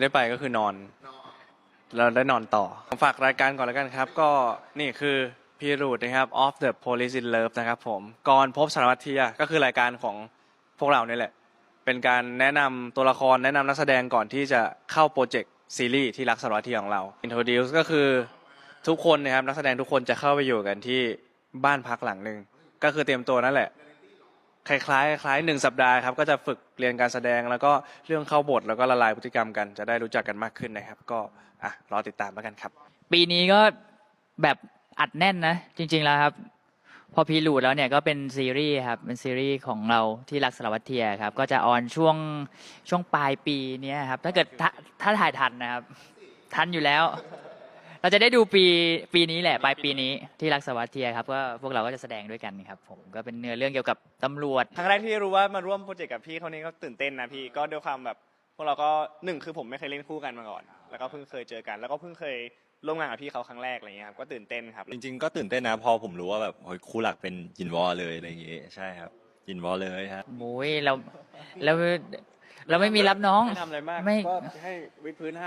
ได้ไปก็คือนอน เราได้นอนต่อผมฝากรายการก่อนแล้วกันครับ ก็นี่คือพีรูดนะครับ Off the Police in Love นะครับผมก่อนพบสารวัตรเทียก็คือรายการของพวกเราเนี่ยแหละ เป็นการแนะนำตัวละครแนะนำนักแสดงก่อนที่จะเข้าโปรเจกต์ซีรีส์ที่รักสารวัตรเทียของเรา Introduce ก็คือทุกคนนะครับนักแสดงทุกคนจะเข้าไปอยู่กันที่บ้านพักหลังหนึ่งก็คือเตรียมตัวนั่นแหละ คล้ายๆคล้ายหนึ่งสัปดาห์ครับก็จะฝึกเรียนการแสดงแล้วก็เรื่องเข้าบทแล้วก็ละลายพฤติกรรมกันจะได้รู้จักกันมากขึ้นนะครับ ก็อะรอติดตามแล้วกันครับ ปีนี้ก็แบบอัดแน่นนะ จริง ๆแล้วครับ พอพีรูดแล้วเนี่ยก็เป็นซีรีส์ครับเป็นซีรีส์ของเราที่รักสารวัตรเทียครับ ก็จะออนช่วงช่วงปลายปีเนี้ยครับ ถ้าเกิดถ้าถ้าถ่ายทันนะครับ ทันอยู่แล้ว เราจะได้ดูปีปีนี้แหละปลายปีนี้ที่รักสารวัตรเทียครับก็พวกเราก็จะแสดงด้วยกันครับผมก็เป็นเนื้อเรื่องเกี่ยวกับตำรวจ ครั้งแรกที่รู้ว่ามาร่วมโปรเจกต์กับพี่เขานี้ก็ตื่นเต้นนะพี่ก็ด้วยความแบบพวกเราก็หนึ่งคือผมไม่เคยเล่นคู่กันมาก่อน แล้วก็เพิ่งเคยเจอกัน แล้วก็เพิ่งเคยร่วมงานกับพี่เขาครั้งแรกอะไรเงี้ยครับก็ตื่นเต้นครับจริงๆก็ตื่นเต้นนะพอผมรู้ว่าแบบโอ้ยคู่หลักเป็นยินวอลเลยอะไรอย่างงี้ใช่ครับยินวอลเลยฮะโอ้ยเราเรา เราไม่มีรับน้อง ไม่ทำอะไรมากไม่ ก็ให้วิดพื้น500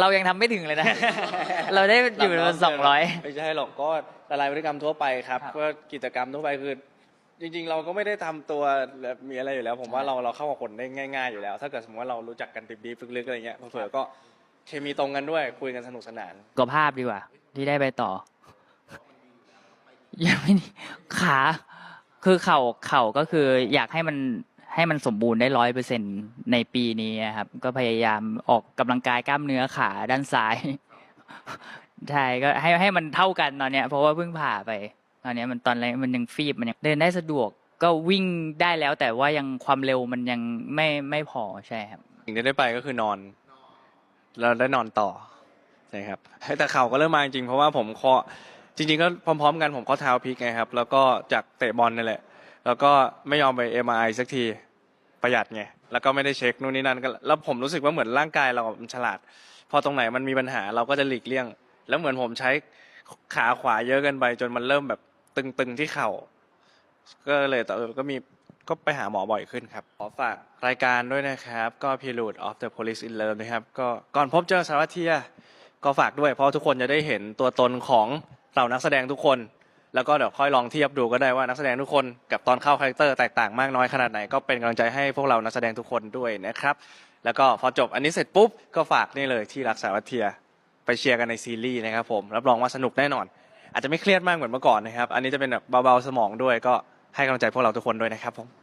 เรายังทำไม่ถึงเลยนะ เราได้อยู่บนสองร้อย ไม่ใช่หรอกก็ละลายพฤติกรรมทั่วไปครับครับก็กิจกรรมทั่วไปคือ จริง ๆ เราก็ไม่ได้ทำตัวแบบมีอะไรอยู่แล้ว ผมว่าเราเราเข้ากับคนได้ง่าย ๆอยู่แล้ว ถ้าเกิดสมมติว่าเรารู้จักกันติดดีๆลึกๆอะไรเงี้ยเผื่อๆก็เคมีตรงกันด้วยคุยกันสนุกสนานสุขภาพดีกว่า ที่ได้ไปต่อ ยังไม่ขา คือเข่าเข่าก็คืออยากให้มัน ให้มันสมบูรณ์ได้ร้อยเปอร์เซ็นในปีนี้ครับ ก็พยายามออกกำลังกายกล้ามเนื้อขาด้านซ้ายใช่ก็ให้ให้มันเท่ากันตอนเนี้ยเพราะว่าเพิ่งผ่าไป ตอนเนี้ยมันตอนแรกมันยังฟีบมันยังเดินได้สะดวกก็วิ่งได้แล้ว แต่ว่ายังความเร็วมันยังไม่ไม่พอใช่ครับสิ่งที่ได้ไปก็คือนอน เราได้นอนต่อใช่ครับแต่เข่าก็เริ่มมาจริงเพราะว่าผมเคาะจริง ๆ ก็พร้อม ๆ กันผมข้อเท้าพลิกไงครับ แล้วก็จากเตะบอลนี่แหละ แล้วก็ไม่ยอมไป MRI สักที ประหยัดไงแล้วก็ไม่ได้เช็คนู่นนี่นั่นก็แล้วผมรู้สึกว่าเหมือนร่างกายเรามันฉลาด พอตรงไหนมันมีปัญหาเราก็จะหลีกเลี่ยง แล้วเหมือนผมใช้ขาขวาเยอะเกินไปจนมันเริ่มแบบตึงๆที่เข่า ก็เลยแต่เออก็มีก็ไปหาหมอบ่อยขึ้นครับ ขอฝากรายการด้วยนะครับ ก็พีรูด of the police in love นะครับ ก็ก่อนพบเจอสารวัตรเทียก็ฝากด้วยเพราะทุกคนจะได้เห็นตัวตนของเหล่านักแสดงทุกคน แล้วก็เดี๋ยวค่อยลองเทียบดูก็ได้ว่านักแสดงทุกคนกับตอนเข้าคาแรคเตอร์แตกต่างมากน้อยขนาดไหนก็เป็นกำลังใจให้พวกเรานักแสดงทุกคนด้วยนะครับ แล้วก็พอจบอันนี้เสร็จปุ๊บก็ฝากนี่เลยที่รักสาวัตเทียไปเชียร์กันในซีรีส์นะครับผมรับรองว่าสนุกแน่นอน อาจจะไม่เครียดมากเหมือนเมื่อก่อนนะครับ อันนี้จะเป็นแบบเบาๆสมองด้วยก็ให้กำลังใจพวกเราทุกคนด้วยนะครับผม